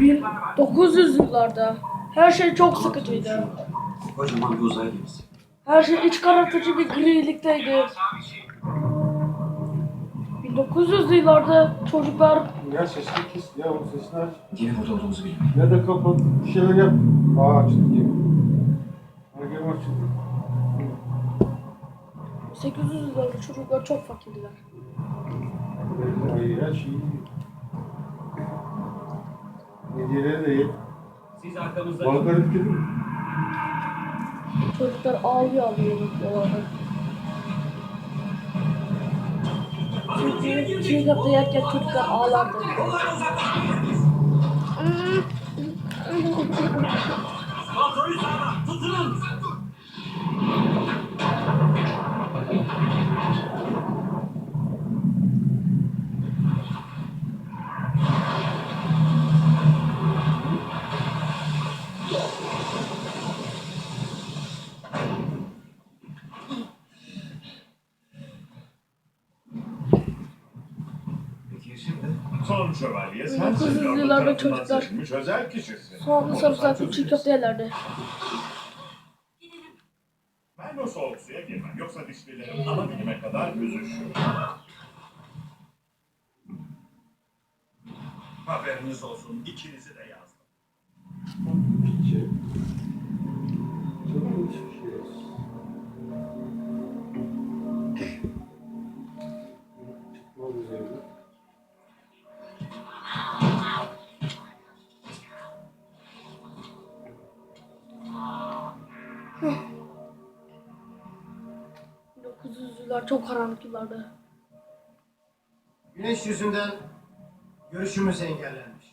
1900 yıllarda her şey çok sıkıcıydı. Kocaman bir uzay gemisi. Her şey iç karartıcı bir grilikteydi. 1900 yıllarda çocuklar Ya sesini kes ya o sesini aç. Yine burada olduğumuzu bilmiyorum. Ya da kapat bir şeyler yap. Aa açtı diye. Ha gel açıldı. 800 yıllarda çocuklar çok fakirdiler. Ay her şeyi. Hediyeleri de ye. Siz arkamızda Balıkları tüketiyor mu? Çocuklar ağlıyor ağlıyor bakıyorlardı. Çünkü çiğ köfte yerken çocuklar ağlardı. kontrolü Son şövalye 1900 sensin. Lord'un yıllarda tarafından çocuklar seçilmiş özel kişisin. soğanlı sarımsaklı çiğ köfte yerlerdi. Ben o soğuk suya girmem. Yoksa dişlilerim ana dilime kadar büzüşür. Haberiniz olsun. ikinizi de yazdım. 1900 yıllar çok karanlık yıllardı. Güneş yüzünden görüşümüz engellenmiş.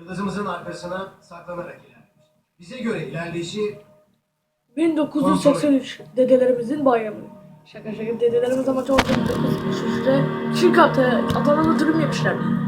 Yıldızımızın arkasına saklanarak ilerlemiş. Bize göre ilerleyişi 1983 dedelerimizin bayramı. Şaka şaka dedelerimiz ama çok 1983'te çiğ köfte Adana'da dürüm yemişler.